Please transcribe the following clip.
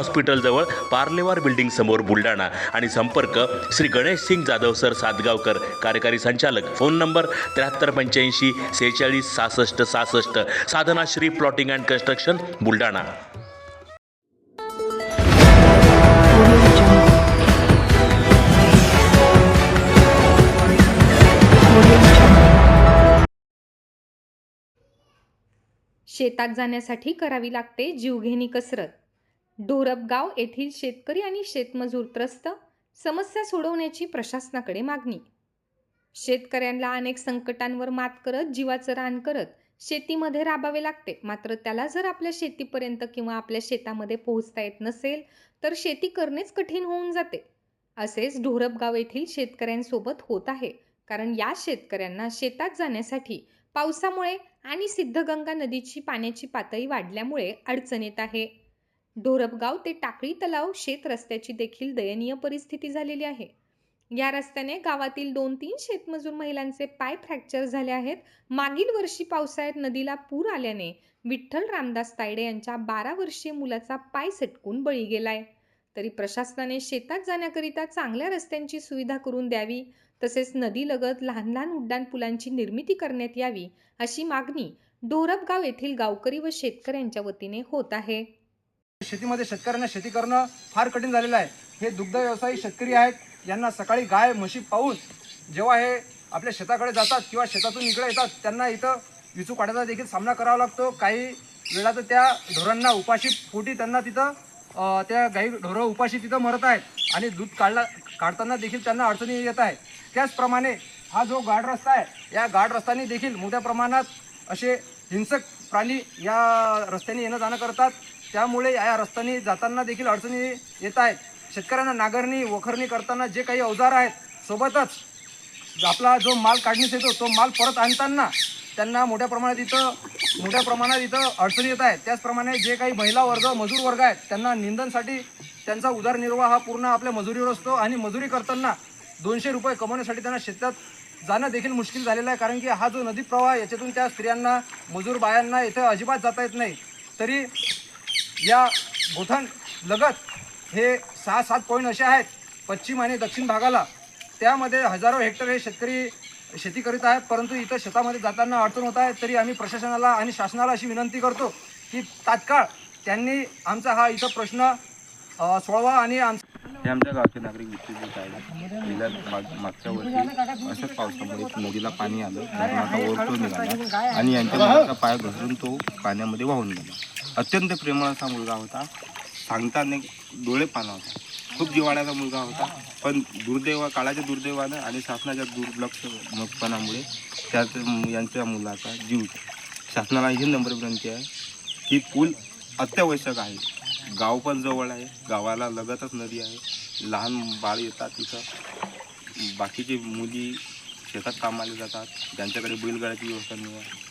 हॉस्पिटलजवळ Parlewar building समोर बुलढाणा. आणि संपर्क श्री गणेश सिंग जाधव सर सातगावकर कार्यकारी संचालक. फोन नंबर त्र्याहत्तर पंच्याऐंशी सेहेचाळीस सहासष्ट सहासष्ट. Sadhana Shri plotting and construction Buldhana. शेतात जाण्यासाठी करावी लागते जीवघेणी कसरत. हो. ढोरपगाव येथील शेतकरी आणि शेतमजूर त्रस्त समस्या सोडवण्याची प्रशासनाकडे मागणी. शेतकऱ्यांना अनेक संकटांवर मात करत जीवाचं रान करत शेतीमध्ये राबावे लागते. मात्र त्याला जर आपल्या शेतीपर्यंत किंवा आपल्या शेतामध्ये पोहोचता येत नसेल तर शेती करणेच कठीण होऊन जाते. असेच ढोरपगाव येथील शेतकऱ्यांसोबत होत आहे. कारण या शेतकऱ्यांना शेतात जाण्यासाठी पावसामुळे आणि सिद्धगंगा नदीची पाण्याची पातळी वाढल्यामुळे अडचण येत आहे. ढोरपगाव ते टाकळी तलाव शेत रस्त्याची देखील दयनीय परिस्थिती झालेली आहे. या रस्त्याने गावातील दोन तीन शेतमजूर महिलांचे पाय फ्रॅक्चर झाले आहेत. मागील वर्षी पावसाळ्यात नदीला पूर आल्याने विठ्ठल रामदास तायडे यांच्या बारा वर्षीय मुलाचा पाय सटकून बळी गेलाय. तरी प्रशासनाने शेतात जाण्याकरिता चांगल्या रस्त्यांची सुविधा करून द्यावी तसेच नदीलगत लहान लहान उड्डाण पुलांची निर्मिती करण्यात यावी अशी मागणी डोरपगाव येथील गावकरी व शेतकऱ्यांच्या वतीने होत आहे. शेतीमध्ये शेतकऱ्यांना शेती करणं फार कठीण झालेलं आहे. हे दुग्ध व्यवसायी शेतकरी आहेत. यांना सकाळी गाय म्हशी पाहून जेव्हा हे आपल्या शेताकडे जातात किंवा शेतातून इकडे येतात त्यांना इथं विचू काढायचा देखील सामना करावा लागतो. काही वेळा तर त्या ढोरांना उपाशी पोटी त्यांना तिथं त्या गाई ढोरं उपाशी तिथं मरत आहेत आणि दूध काढला काढताना देखील त्यांना अडचणी येत आहे त्याचप्रमाणे हा जो गाड रस्ता आहे या गाड रस्त्याने देखील मोठ्या प्रमाणात असे हिंसक प्राणी या रस्त्याने येणं जाणं करतात. त्यामुळे या रस्त्याने जाताना देखील अडचणी येत आहेत. शेतकऱ्यांना नांगरणी वखरणी करताना जे काही अवजार आहेत सोबतच आपला जो माल काढणीस येतो तो माल परत आणताना त्यांना मोठ्या प्रमाणात इथं मोठ्या प्रमाणात इथं अडचणी येत आहेत. त्याचप्रमाणे जे काही महिला वर्ग मजूर वर्ग आहेत त्यांना निंदनसाठी त्यांचा उदरनिर्वाह हा पूर्ण आपल्या मजुरीवर असतो आणि मजुरी करताना दोनशे रुपये कमवण्यासाठी त्यांना शेतात जाणं देखील मुश्किल झालेलं आहे. कारण की हा जो नदी प्रवाह याच्यातून त्या स्त्रियांना मजूर बायांना इथं अजिबात जाता येत नाही. तरी या गोठण लगत हे सहा सात पॉईंट असे आहेत पश्चिम आणि दक्षिण भागाला. त्यामध्ये हजारो हेक्टर हे शेतकरी शेती करीत आहेत परंतु इथं शेतामध्ये जाताना अडचण होत आहे तरी आम्ही प्रशासनाला आणि शासनाला अशी विनंती करतो की तात्काळ त्यांनी आमचा हा इथं प्रश्न सोडवा आणि आमचा हे आमच्या गावचे नागरिक विस्तृत आहे गेल्या माग- मागच्या वर्षी अशाच पावसामुळे नदीला पाणी आलं धरणाचा निघाला आणि यांच्या पाय घसरून तो पाण्यामध्ये वाहून गेला. अत्यंत प्रेमळाचा मुलगा होता. सांगता नाही डोळे पाना होता. खूप जिवाळ्याचा मुलगा होता. पण दुर्दैव काळाच्या दुर्दैवानं आणि शासनाच्या दुर्लक्षपणामुळे त्यात यांच्या मुलाचा जीव शासनाला ही नंबर विनंती आहे की पूल अत्यावश्यक आहे. गाव पण जवळ आहे. गावाला लगतच नदी आहे. लहान बाळ येतात तिथं. बाकीचे मुली शेतात कामाला जातात. ज्यांच्याकडे बैलगाड्याची व्यवस्था नाही आहे.